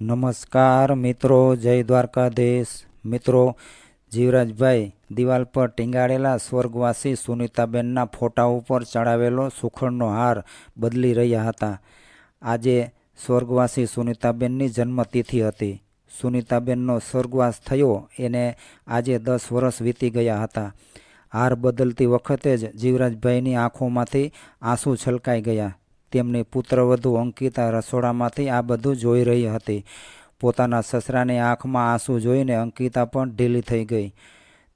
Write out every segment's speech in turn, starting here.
નમસ્કાર મિત્રો, જય દ્વારકાધીશ. મિત્રો, જીવરાજભાઈ દિવાલ પર ટીંગાડેલા સ્વર્ગવાસી સુનીતાબેનના ફોટા ઉપર ચડાવેલો સુખડનો હાર બદલી રહ્યા હતા. આજે સ્વર્ગવાસી સુનીતાબેનની જન્મતિથિ હતી. સુનીતાબેનનો સ્વર્ગવાસ થયો એને આજે દસ વર્ષ વીતી ગયા હતા. હાર બદલતી વખતે જ જીવરાજભાઈની આંખોમાંથી આંસુ છલકાઈ ગયા. તેમની પુત્રવધુ અંકિતા રસોડામાંથી આ બધું જોઈ રહી હતી. પોતાના સસરાની આંખમાં આંસુ જોઈને અંકિતા પણ ઢીલી થઈ ગઈ.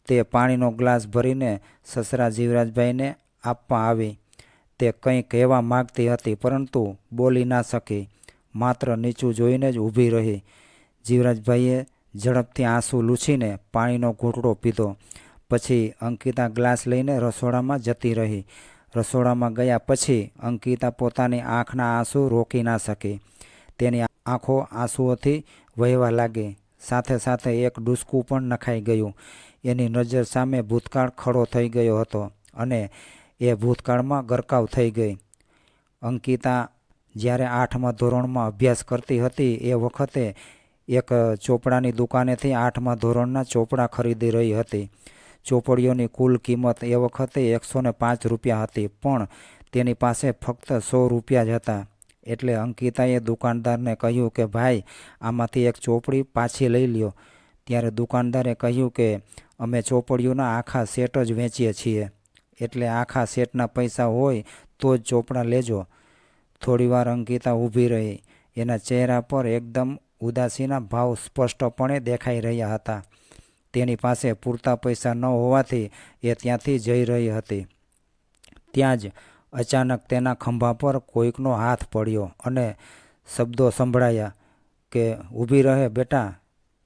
તે પાણીનો ગ્લાસ ભરીને સસરા જીવરાજભાઈને આપવા આવી. તે કંઈ કહેવા માગતી હતી, પરંતુ બોલી ના શકી. માત્ર નીચું જોઈને જ ઊભી રહી. જીવરાજભાઈએ ઝડપથી આંસુ લૂછીને પાણીનો ઘૂંટડો પીધો. પછી અંકિતા ગ્લાસ લઈને રસોડામાં જતી રહી. રસોડામાં ગયા પછી અંકિતા પોતાની આંખના આંસુ રોકી ના શકી. તેની આંખો આંસુઓથી વહેવા લાગી. સાથે સાથે એક ડૂસકું પણ નખાઈ ગયું. એની નજર સામે ભૂતકાળ ખડો થઈ ગયો હતો અને એ ભૂતકાળમાં ગરકાવ થઈ ગઈ. અંકિતા જ્યારે આઠમા ધોરણમાં અભ્યાસ કરતી હતી એ વખતે એક ચોપડાની દુકાનેથી આઠમા ધોરણના ચોપડા ખરીદી રહી હતી. ચોપડીઓની કુલ કિંમત એ વખતે એકસો પાંચ રૂપિયા હતી, પણ તેની પાસે ફક્ત સો રૂપિયા જ હતા. એટલે અંકિતાએ દુકાનદારને કહ્યું કે, ભાઈ, આમાંથી એક ચોપડી પાછી લઈ લ્યો. ત્યારે દુકાનદારે કહ્યું કે, અમે ચોપડીઓના આખા સેટ જ વેચીએ છીએ. એટલે આખા સેટના પૈસા હોય તો જ ચોપડા લેજો. થોડીવાર અંકિતા ઊભી રહી. એના ચહેરા પર એકદમ ઉદાસીના ભાવ સ્પષ્ટપણે દેખાઈ રહ્યા હતા. તેની પાસે પૂરતા પૈસા ન હોવાથી એ ત્યાંથી જઈ રહી હતી. ત્યાં જ અચાનક તેના ખંભા પર કોઈકનો હાથ પડ્યો અને શબ્દો સંભળાયા કે, ઊભી રહે બેટા.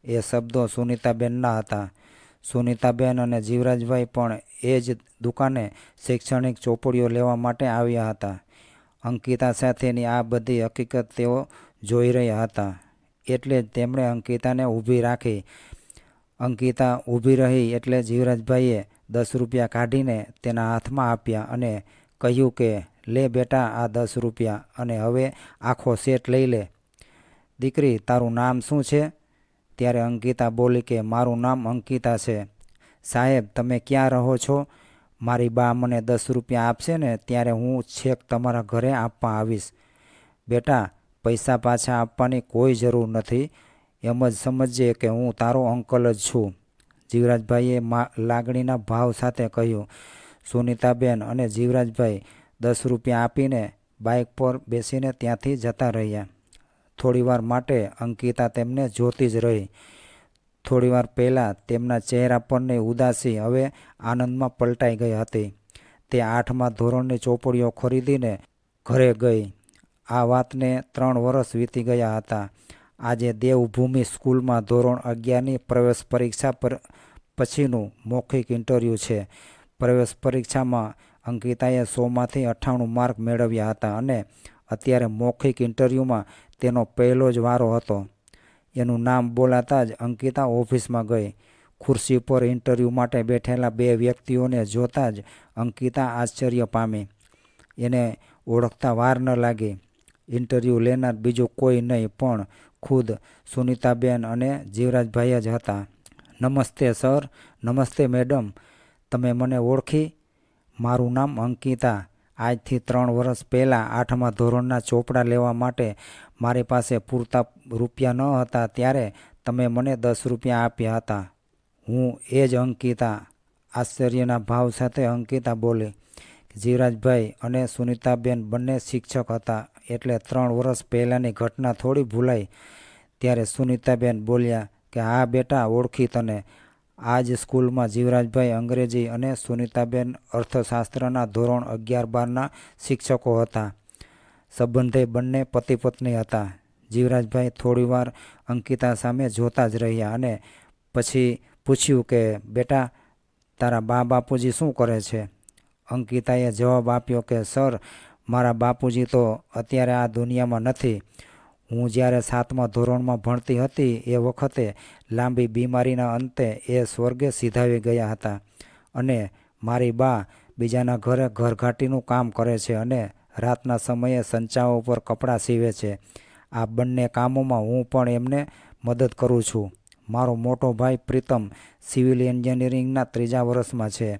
એ શબ્દો સુનીતાબેનના હતા. સુનીતાબેન અને જીવરાજભાઈ પણ એ જ દુકાને શૈક્ષણિક ચોપડીઓ લેવા માટે આવ્યા હતા. અંકિતા સાથેની આ બધી હકીકત તેઓ જોઈ રહ્યા હતા. એટલે જ તેમણે અંકિતાને ઊભી રાખી અંકિતા ઊભી રહી એટલે જીવરાજભાઈએ દસ રૂપિયા કાઢીને તેના હાથમાં આપ્યા અને કહ્યું કે, લે બેટા આ દસ રૂપિયા અને હવે આખો સેટ લઈ લે. દીકરી, તારું નામ શું છે? ત્યારે અંકિતા બોલી કે, મારું નામ અંકિતા છે. સાહેબ, તમે ક્યાં રહો છો? મારી બા મને દસ રૂપિયા આપશે ને ત્યારે હું છેક તમારા ઘરે આપવા આવીશ. બેટા, પૈસા પાછા આપવાની કોઈ જરૂર નથી. એમ જ સમજીએ કે હું તારો અંકલ જ છું. જીવરાજભાઈએ મા, લાગણીના ભાવ સાથે કહ્યું, સુનિતાબેન અને જીવરાજભાઈ દસ રૂપિયા આપીને બાઇક પર બેસીને ત્યાંથી જતા રહ્યા. થોડીવાર માટે અંકિતા તેમને જોતી જ રહી. થોડીવાર પહેલાં તેમના ચહેરા પરની ઉદાસી હવે આનંદમાં પલટાઈ ગઈ હતી. તે આઠમા ધોરણની ચોપડીઓ ખરીદીને ઘરે ગઈ. આ વાતને ત્રણ વર્ષ વીતી ગયા હતા. આજે દેવભૂમિ સ્કૂલમાં ધોરણ અગિયારની પ્રવેશ પરીક્ષા પર પછીનું મૌખિક ઇન્ટરવ્યૂ છે. પ્રવેશ પરીક્ષામાં અંકિતાએ સોમાંથી અઠ્ઠાણું માર્ક મેળવ્યા હતા અને અત્યારે મૌખિક ઇન્ટરવ્યૂમાં તેનો પહેલો જ વારો હતો. એનું નામ બોલાતા જ અંકિતા ઓફિસમાં ગઈ. ખુરશી પર ઇન્ટરવ્યૂ માટે બેઠેલા બે વ્યક્તિઓને જોતાં જ અંકિતા આશ્ચર્ય પામી. એને ઓળખતા વાર ન લાગી. ઇન્ટરવ્યૂ લેનાર બીજું કોઈ નહીં, પણ ખુદ સુનીતાબેન અને જીવરાજભાઈ જ હતા. નમસ્તે સર, નમસ્તે મેડમ, તમે મને ઓળખી? મારું નામ અંકિતા. આજથી ત્રણ વર્ષ પહેલાં આઠમા ધોરણના ચોપડા લેવા માટે મારી પાસે પૂરતા રૂપિયા ન હતા ત્યારે તમે મને દસ રૂપિયા આપ્યા હતા. હું એ જ અંકિતા, આશ્ચર્યના ભાવ સાથે અંકિતા બોલી. જીવરાજભાઈ અને સુનીતાબેન બંને શિક્ષક હતા. એટલે ત્રણ વર્ષ પહેલાંની ઘટના થોડી ભૂલાઈ. ત્યારે સુનીતાબેન બોલ્યા કે, હા બેટા, ઓળખી તને. આ જ સ્કૂલમાં જીવરાજભાઈ અંગ્રેજી અને સુનીતાબેન અર્થશાસ્ત્રના ધોરણ અગિયાર બારના શિક્ષકો હતા. સંબંધે બંને પતિ પત્ની હતા. જીવરાજભાઈ થોડીવાર અંકિતા સામે જોતા જ રહ્યા અને પછી પૂછ્યું કે, બેટા, તારા બા બાપુજી શું કરે છે? અંકિતાએ જવાબ આપ્યો કે, સર મારા બાપુજી તો અત્યારે આ દુનિયામાં નથી. હું જ્યારે સાતમા ધોરણમાં ભણતી હતી એ વખતે લાંબી બીમારીના અંતે એ સ્વર્ગે સિધાવી ગયા હતા અને મારી બા બીજાના ઘરે ઘરઘાટીનું કામ કરે છે અને રાતના સમયે સંચાઓ ઉપર કપડાં સીવે છે. આ બંને કામોમાં હું પણ એમને મદદ કરું છું. મારો મોટો ભાઈ પ્રીતમ સિવિલ એન્જિનિયરિંગના ત્રીજા વર્ષમાં છે.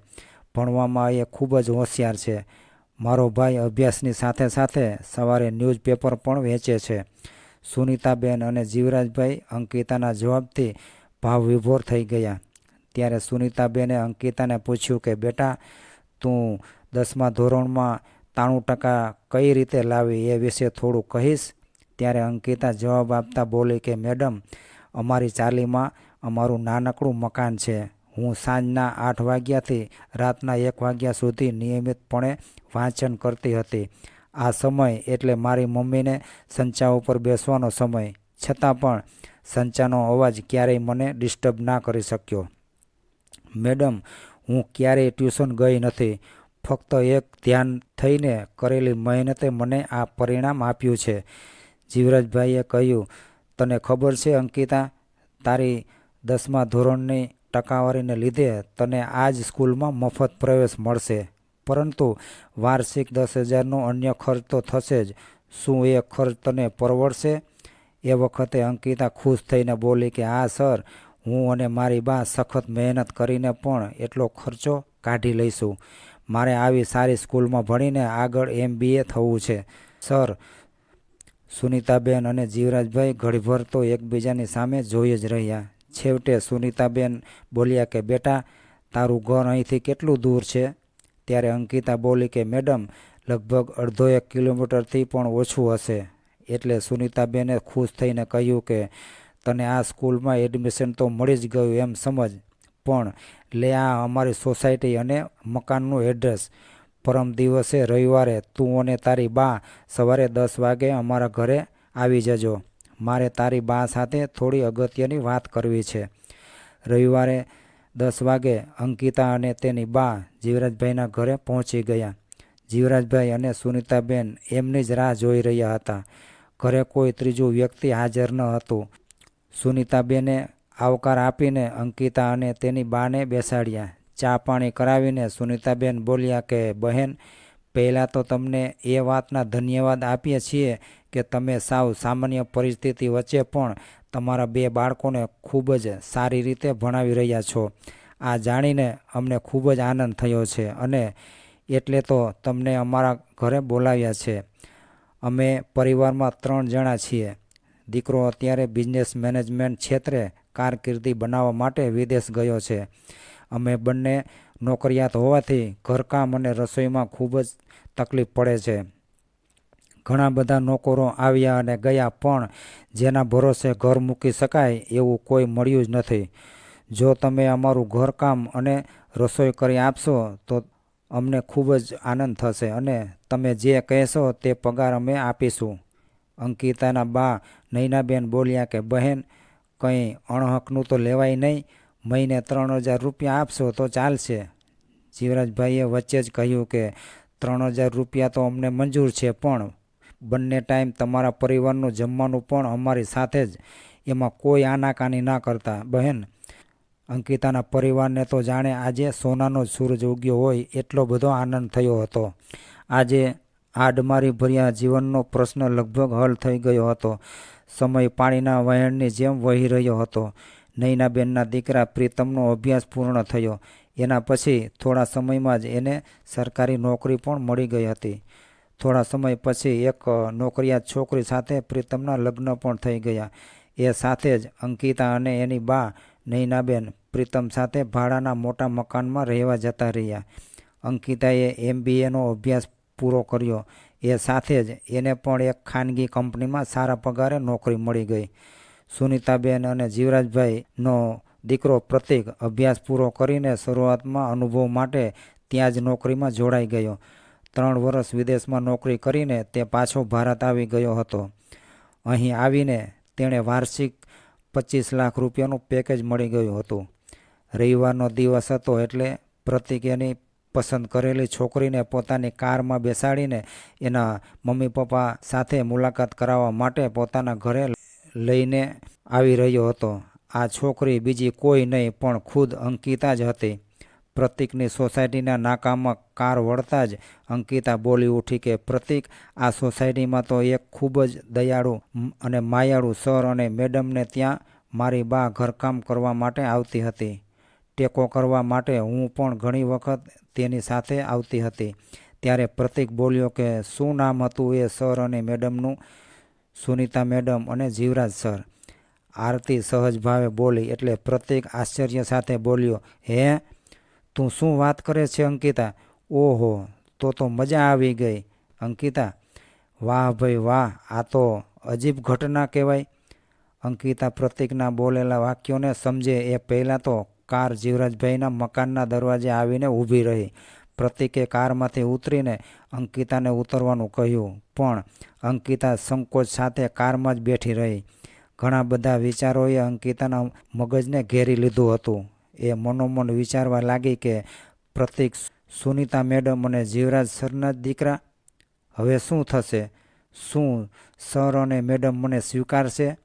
ભણવામાં એ ખૂબ જ હોશિયાર છે. મારો ભાઈ અભ્યાસની સાથે સાથે સવારે ન્યૂઝપેપર પણ વેચે છે. સુનિતાબેન અને જીવરાજભાઈ અંકિતાના જવાબથી ભાવ વિભોર થઈ ગયા. ત્યારે સુનિતાબેને અંકિતાને પૂછ્યું કે, બેટા, તું દસમા ધોરણમાં ત્રાણું ટકા કઈ રીતે લાવી એ વિશે થોડું કહીશ? ત્યારે અંકિતા જવાબ આપતા બોલી કે, મેડમ, અમારી ચાલીમાં અમારું નાનકડું મકાન છે. હું સાંજના આઠ વાગ્યાથી રાતના એક વાગ્યા સુધી નિયમિતપણે વાંચન કરતી હતી. આ સમય એટલે મારી મમ્મીને સંચા ઉપર બેસવાનો સમય. છતાં પણ સંચાનો અવાજ ક્યારેય મને ડિસ્ટર્બ ના કરી શક્યો. મેડમ, હું ક્યારેય ટ્યુશન ગઈ નથી. ફક્ત એક ધ્યાન થઈને કરેલી મહેનતે મને આ પરિણામ આપ્યું છે. જીવરાજભાઈએ કહ્યું, તને ખબર છે અંકિતા, તારી દસમા ધોરણની ટકાવારીને લીધે તને આ જ સ્કૂલમાં મફત પ્રવેશ મળશે. પરંતુ વાર્ષિક દસ હજારનો અન્ય ખર્ચ તો થશે જ. શું એ ખર્ચ તને પરવડશે? એ વખતે અંકિતા ખુશ થઈને બોલી કે, હા, સર, હું અને મારી બા સખત મહેનત કરીને પણ એટલો ખર્ચો કાઢી લઈશું. મારે આવી સારી સ્કૂલમાં ભણીને આગળ એમબીએ થવું છે. સર, સુનીતાબેન અને જીવરાજભાઈ ઘડીભર તો એકબીજાની સામે જોઈ જ રહ્યા. છેવટે સુનીતાબેન બોલ્યા કે, બેટા, તારું ઘર અહીંથી કેટલું દૂર છે? ત્યારે અંકિતા બોલી કે, મેડમ, લગભગ અડધો એક કિલોમીટરથી પણ ઓછું હશે. એટલે સુનીતાબેને ખુશ થઈને કહ્યું કે, તને આ સ્કૂલમાં એડમિશન તો મળી જ ગયું એમ સમજ, પણ લે આ અમારી સોસાયટી અને મકાનનું એડ્રેસ. પરમ દિવસે રવિવારે તું અને તારી બા સવારે દસ વાગે અમારા ઘરે આવી જજો. મારે તારી બા સાથે થોડી અગત્યની વાત કરવી છે. રવિવારે દસ વાગે અંકિતા અને તેની બા જીવરાજભાઈના ઘરે પહોંચી ગયા. જીવરાજભાઈ અને સુનિતાબેન એમની જ રાહ જોઈ રહ્યા હતા. ઘરે કોઈ ત્રીજું વ્યક્તિ હાજર ન હતું. સુનિતાબેને આવકાર આપીને અંકિતા અને તેની બાને બેસાડ્યા. ચા પાણી કરાવીને સુનિતાબેન બોલ્યા કે, બહેન, પહેલાં તો તમને એ વાતના ધન્યવાદ આપીએ છીએ કે તમે સાવ સામાન્ય પરિસ્થિતિ વચ્ચે પણ તમારા બે બાળકોને ખૂબ જ સારી રીતે ભણાવી રહ્યા છો. આ જાણીને અમને ખૂબ જ આનંદ થયો છે અને એટલે તો તમને અમારા ઘરે બોલાવ્યા છે. અમે પરિવારમાં ત્રણ જણા છીએ. દીકરો અત્યારે બિઝનેસ મેનેજમેન્ટ ક્ષેત્રે કારકિર્દી બનાવવા માટે વિદેશ ગયો છે. અમે બંને નોકરિયાત હોવાથી ઘરકામ અને રસોઈમાં ખૂબ જ તકલીફ પડે છે. ઘણા બધા નોકરો આવ્યા અને ગયા, પણ જેના ભરોસે ઘર મૂકી શકાય એવું કોઈ મળ્યું જ નથી. જો તમે અમારું ઘરકામ અને રસોઈ કરી આપશો, તો અમને ખૂબ જ આનંદ થશે અને તમે જે કહેશો તે પગાર અમે આપીશું. અંકિતાના બા નૈનાબેન બોલ્યા કે, બહેન, કંઈ અણહકનું તો લેવાય નહીં. મહિને ત્રણ હજાર રૂપિયા આપશો તો ચાલશે. જીવરાજભાઈએ વચ્ચે જ કહ્યું કે, ત્રણ હજાર રૂપિયા તો અમને મંજૂર છે, પણ બંને ટાઈમ તમારા પરિવારનું જમવાનું પણ અમારી સાથે જ. એમાં કોઈ આનાકાની ના કરતા. બહેન, અંકિતાના પરિવારને તો જાણે આજે સોનાનો સૂરજ ઉગ્યો હોય એટલો બધો આનંદ થયો હતો. આજે આડમારી ભર્યા જીવનનો પ્રશ્ન લગભગ હલ થઈ ગયો હતો. સમય પાણીના વહેણની જેમ વહી રહ્યો હતો. નૈનાબેનના દીકરા પ્રીતમનો અભ્યાસ પૂર્ણ થયો. એના પછી થોડા સમયમાં જ એને સરકારી નોકરી પણ મળી ગઈ હતી. થોડા સમય પછી એક નોકરિયાત છોકરી સાથે પ્રીતમના લગ્ન પણ થઈ ગયા. એ સાથે જ અંકિતા અને એની બા નૈનાબેન પ્રીતમ સાથે ભાડાના મોટા મકાનમાં રહેવા જતા રહ્યા. અંકિતાએ એમબીએનો અભ્યાસ પૂરો કર્યો. એ સાથે જ એને પણ એક ખાનગી કંપનીમાં સારા પગારે નોકરી મળી ગઈ. સુનીતાબેન અને જીવરાજભાઈનો દીકરો પ્રતિક અભ્યાસ પૂરો કરીને શરૂઆતમાં અનુભવ માટે ત્યાં જ નોકરીમાં જોડાઈ ગયો. ત્રણ વર્ષ વિદેશમાં નોકરી કરીને તે પાછો ભારત આવી ગયો હતો. અહીં આવીને તેણે વાર્ષિક પચીસ લાખ રૂપિયાનું પેકેજ મળી ગયું હતું. રવિવારનો દિવસ હતો એટલે પ્રતિક એની પસંદ કરેલી છોકરીને પોતાની કારમાં બેસાડીને એના મમ્મી પપ્પા સાથે મુલાકાત કરાવવા માટે પોતાના ઘરે લઈને આવી રહ્યો હતો. આ છોકરી બીજી કોઈ નહીં પણ ખુદ અંકિતા જ હતી. પ્રતિકની સોસાયટીના નાકામાં કાર વળતા જ અંકિતા બોલી ઉઠી કે, પ્રતિક, આ સોસાયટીમાં તો એક ખૂબ જ દયાળુ અને માયાળુ સર અને મેડમને ત્યાં મારી બા ઘરકામ કરવા માટે આવતી હતી. ટેકો કરવા માટે હું પણ ઘણી વખત તેની સાથે આવતી હતી. ત્યારે પ્રતિક બોલ્યો કે, શું નામ હતું એ સર અને મેડમનું? સુનિતા મેડમ અને જીવરાજ સર. આરતી સહજ ભાવે બોલી એટલે પ્રતિક આશ્ચર્ય સાથે બોલ્યો, હે તું શું વાત કરે છે, અંકિતા? ઓહો, તો તો મજા આવી ગઈ. અંકિતા, વાહ ભાઈ વાહ, આ તો અજીબ ઘટના કહેવાય. અંકિતા પ્રતિકના બોલેલા વાક્યોને સમજે એ પહેલાં તો કાર જીવરાજભાઈના મકાનના દરવાજે આવીને ઊભી રહી. પ્રતિકે કારમાંથી ઉતરીને અંકિતાને ઉતરવાનું કહ્યું. પણ અંકિતા સંકોચ સાથે કારમાં જ બેઠી રહી. ઘણા બધા વિચારોએ અંકિતાના મગજને ઘેરી લીધું હતું. એ મનોમન વિચારવા લાગી કે, પ્રતિક સુનિતા મેડમ અને જીવરાજ સરના દીકરા, હવે શું થશે? શું સર અને મેડમ મને સ્વીકારશે?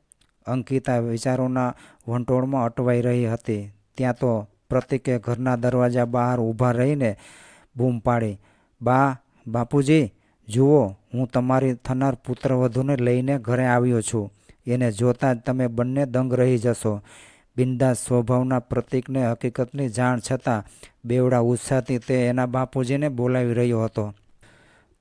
અંકિતા વિચારોના વંટોળમાં અટવાઈ રહી હતી. ત્યાં તો પ્રતિકે ઘરના દરવાજા બહાર ઊભા રહીને બૂમ પાડી, બા, બાપુજી, જુઓ, હું તમારી થનાર પુત્રવધૂને લઈને ઘરે આવ્યો છું. એને જોતાં જ તમે બંને દંગ રહી જશો. બિંદાસ સ્વભાવના પ્રતિકને હકીકતની જાણ છતાં બેવડા ઉત્સાહથી તે એના બાપુજીને બોલાવી રહ્યો હતો.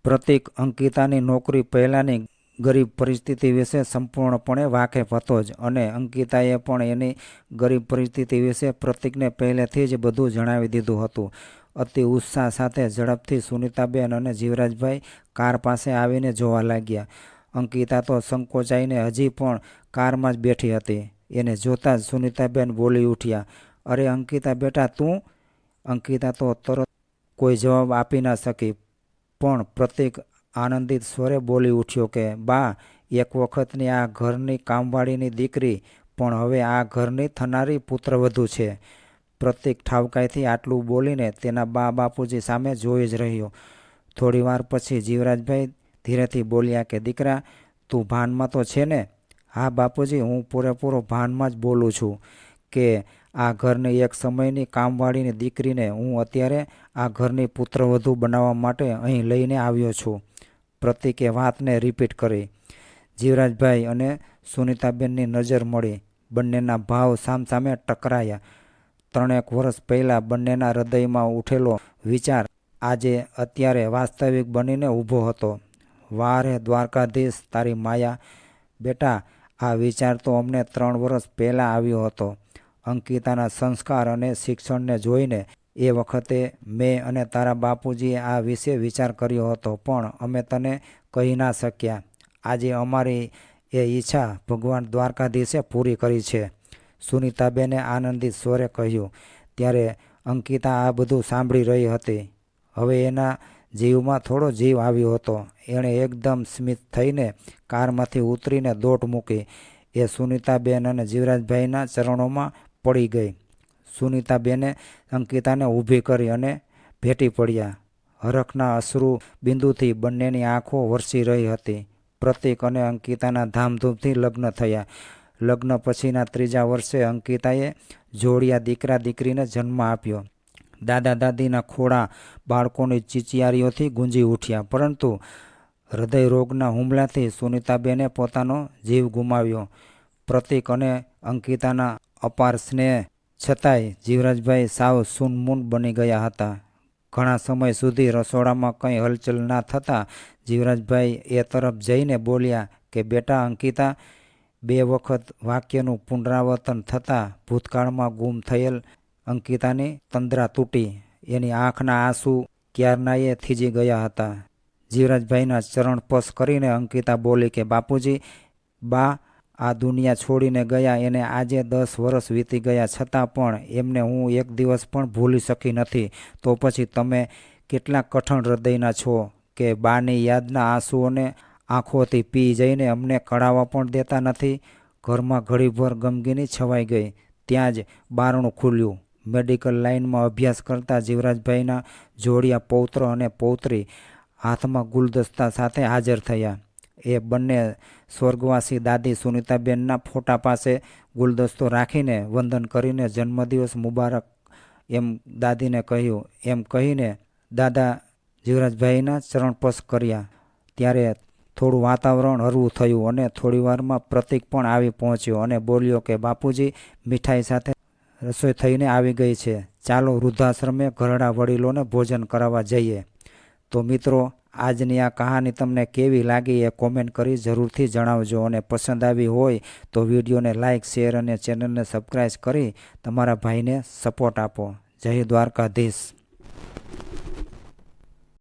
પ્રતિક અંકિતાની નોકરી પહેલાંની ગરીબ પરિસ્થિતિ વિશે સંપૂર્ણપણે વાકેફ હતો જ અને અંકિતાએ પણ એની ગરીબ પરિસ્થિતિ વિશે પ્રતિકને પહેલેથી જ બધું જણાવી દીધું હતું. અતિ ઉત્સાહ સાથે ઝડપથી સુનિતાબેન અને જીવરાજભાઈ કાર પાસે આવીને જોવા લાગ્યા. અંકિતા તો સંકોચાઈને હજી પણ કારમાં જ બેઠી હતી. એને જોતાં જ સુનિતાબેન બોલી ઉઠ્યા, અરે અંકિતા બેટા, તું? અંકિતા તો તરત કોઈ જવાબ આપી ન શકી, પણ પ્રતિક આનંદિત સ્વરે બોલી ઉઠ્યો કે, બા, એક વખતની આ ઘરની કામવાળીની દીકરી, પણ હવે આ ઘરની થનારી પુત્રવધુ છે. પ્રતિક ઠાવકાઈથી આટલું બોલીને તેના બા બાપુજી સામે જોઈ જ રહ્યો. થોડી વાર પછી જીવરાજભાઈ ધીરેથી બોલ્યા કે, દીકરા, તું ભાનમાં તો છે ને? હા, બાપુજી, હું પૂરેપૂરો ભાનમાં જ બોલું છું કે આ ઘરની એક સમયની કામવાળીની દીકરીને હું અત્યારે આ ઘરની પુત્રવધુ બનાવવા માટે અહીં લઈને આવ્યો છું. પ્રતિકે વાતને રિપીટ કરી. જીવરાજભાઈ અને સુનિતાબેનની નજર મળી. બંનેના ભાવ સામસામે ટકરાયા. ત્રણેક વર્ષ પહેલાં બંનેના હૃદયમાં ઉઠેલો વિચાર આજે અત્યારે વાસ્તવિક બનીને ઊભો હતો. વારે દ્વારકાધીશ, તારી માયા. બેટા આ વિચાર તો અમને ત્રણ વર્ષ પહેલાં આવ્યો હતો. અંકિતાના સંસ્કાર અને શિક્ષણને જોઈને એ વખતે મેં અને તારા બાપુજીએ આ વિશે વિચાર કર્યો હતો, પણ અમે તને કહી ના શક્યા. આજે અમારી એ ઈચ્છા ભગવાન દ્વારકાધીશે પૂરી કરી છે. સુનિતાબેને આનંદિત સ્વરે કહ્યું. ત્યારે અંકિતા આ બધું સાંભળી રહી હતી. હવે એના જીવમાં થોડો જીવ આવ્યો હતો. એણે એકદમ સ્મિત થઈને કારમાંથી ઉતરીને દોટ મૂકી. એ સુનિતાબેન અને જીવરાજભાઈના ચરણોમાં પડી ગઈ. સુનિતાબેને અંકિતાને ઊભી કરી અને ભેટી પડ્યા. હરખના અશ્રુ બિંદુથી બંનેની આંખો વરસી રહી હતી. પ્રતિક અને અંકિતાના ધામધૂમથી લગ્ન થયા. લગ્ન પછીના ત્રીજા વર્ષે અંકિતાએ જોડિયા દીકરા દીકરીને જન્મ આપ્યો. દાદા દાદીના ખોળા બાળકોની ચીચિયારીઓથી ગુંજી ઉઠ્યા. પરંતુ હૃદય રોગના હુમલાથી સુનિતાબેને પોતાનો જીવ ગુમાવ્યો. પ્રતિક અને અંકિતાના અપાર સ્નેહ છતાંય જીવરાજભાઈ સાવ સુનમૂન બની ગયા હતા. ઘણા સમય સુધી રસોડામાં કંઈ હલચલ ના થતાં જીવરાજભાઈ એ તરફ જઈને બોલ્યા કે, બેટા અંકિતા, બે વખત વાક્યનું પુનરાવર્તન થતાં ભૂતકાળમાં ગુમ થયેલ અંકિતાની તંદ્રા તૂટી. એની આંખના આંસુ ક્યારનાએ થીજી ગયા હતા. જીવરાજભાઈના ચરણ પસ કરીને અંકિતા બોલી કે, બાપુજી, બા, આ દુનિયા છોડીને ગયા એને આજે દસ વર્ષ વીતી ગયા. છતાં પણ એમને હું એક દિવસ પણ ભૂલી શકી નથી. તો પછી તમે કેટલા કઠણ હૃદયના છો કે બાની યાદના આંસુઓને આંખોથી પી જઈને અમને કળાવા પણ દેતા નથી? ઘરમાં ઘડીભર ગમગીની છવાઈ ગઈ. ત્યાં જ બારણું ખુલ્યું. મેડિકલ લાઇનમાં અભ્યાસ કરતા જીવરાજભાઈના જોડિયા પૌત્ર અને પૌત્રી હાથમાં ગુલદસ્તા સાથે હાજર થયા. એ બંને સ્વર્ગવાસી દાદી સુનિતાબેનના ફોટા પાસે ગુલદસ્તો રાખીને વંદન કરીને જન્મદિવસ મુબારક એમ દાદીને કહ્યું. એમ કહીને દાદા જીવરાજભાઈના ચરણપશ કર્યા. ત્યારે થોડું વાતાવરણ હળવું થયું અને થોડી વારમાં પ્રતિક પણ આવી પહોંચ્યો અને બોલ્યો કે, બાપુજી, મીઠાઈ સાથે રસોઈ થઈને આવી ગઈ છે. ચાલો વૃદ્ધાશ્રમે ઘરડા વડીલોને ભોજન કરાવવા જઈએ. તો મિત્રો, આજની આ કહાની તમને કેવી લાગી એ કોમેન્ટ કરી જરૂરથી જણાવજો અને પસંદ આવી હોય તો વિડીયોને લાઇક શેર અને ચેનલને સબસ્ક્રાઈબ કરી તમારા ભાઈને સપોર્ટ આપો. જય દ્વારકાધીશ.